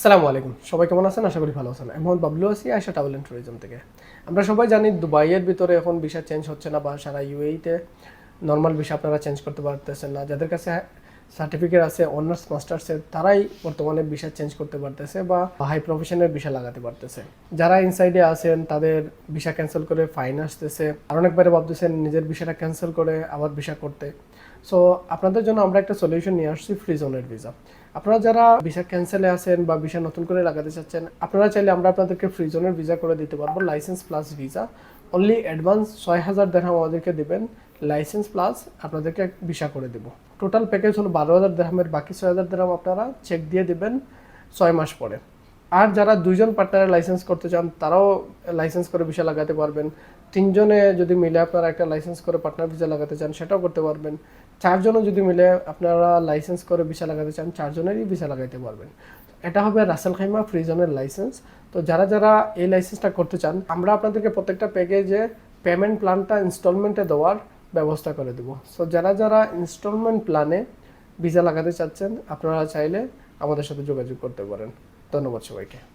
আসসালামু আলাইকুম। সবাই কেমন আছেন? আশা করি ভালো আছেন। আমি মোহাম্মদ বাবলু আছি আয়সা ট্রাভেল অ্যান্ড ট্যুরিজম থেকে। আমরা সবাই জানি দুবাইয়ের ভিতরে এখন ভিসা চেঞ্জ হচ্ছে না বা সারা ইউএইতে নর্মাল ভিসা আপনারা চেঞ্জ করতে পারতেছেন না। যাদের কাছে সার্টিফিকেট আছে অনার্স মাস্টার্সের তারাই বর্তমানে ভিসা চেঞ্জ করতে পারতেছে বা হাই প্রফেশনের ভিসা লাগাতে পারতেছে। যারা ইনসাইডে আছেন, তাদের ভিসা ক্যান্সেল করে ফাইন আসতেছে। আর অনেকবারে ভাবতেছেন নিজের ভিসাটা ক্যান্সেল করে আবার ভিসা করতে। সো আপনাদের জন্য আমরা একটা সলিউশন নিয়ে আসছি ফ্রি জোনের ভিসা আপনারা যারা ভিসা ক্যান্সেলে আছেন বা ভিসা নতুন করে লাগাতে চাচ্ছেন, আপনারা চাইলে আমরা আপনাদেরকে ফ্রি জোনের ভিসা করে দিতে পারব license plus visa only advance ছয় হাজার দেড়হাম আমাদেরকে দেবেন লাইসেন্স প্লাস আপনাদেরকে ভিসা করে দেবো। টোটাল প্যাকেজ হলো বারো হাজার দেড়হামের বাকি ছয় হাজার দেড়হাম আপনারা চেক দিয়ে দেবেন ছয় মাস পরে। আর যারা দুইজন পার্টনারের লাইসেন্স করতে চান, তারাও লাইসেন্স করে ভিসা লাগাতে পারবেন। তিনজনে যদি মিলে আপনারা একটা লাইসেন্স করে পার্টনার ভিসা লাগাতে চান, সেটাও করতে পারবেন। চারজনও যদি মিলে আপনারা লাইসেন্স করে ভিসা লাগাতে চান, চারজনেরই ভিসা লাগাইতে পারবেন। এটা হবে রাসেল খাইমা ফ্রিজনের লাইসেন্স তো যারা যারা এই লাইসেন্সটা করতে চান, আমরা আপনাদেরকে প্রত্যেকটা প্যাকেজে পেমেন্ট প্ল্যানটা ইনস্টলমেন্টে দেওয়ার ব্যবস্থা করে দেবো। সো যারা যারা ইনস্টলমেন্ট প্ল্যানে ভিসা লাগাতে চাচ্ছেন, আপনারা চাইলে আমাদের সাথে যোগাযোগ করতে পারেন। ধন্যবাদ সবাইকে।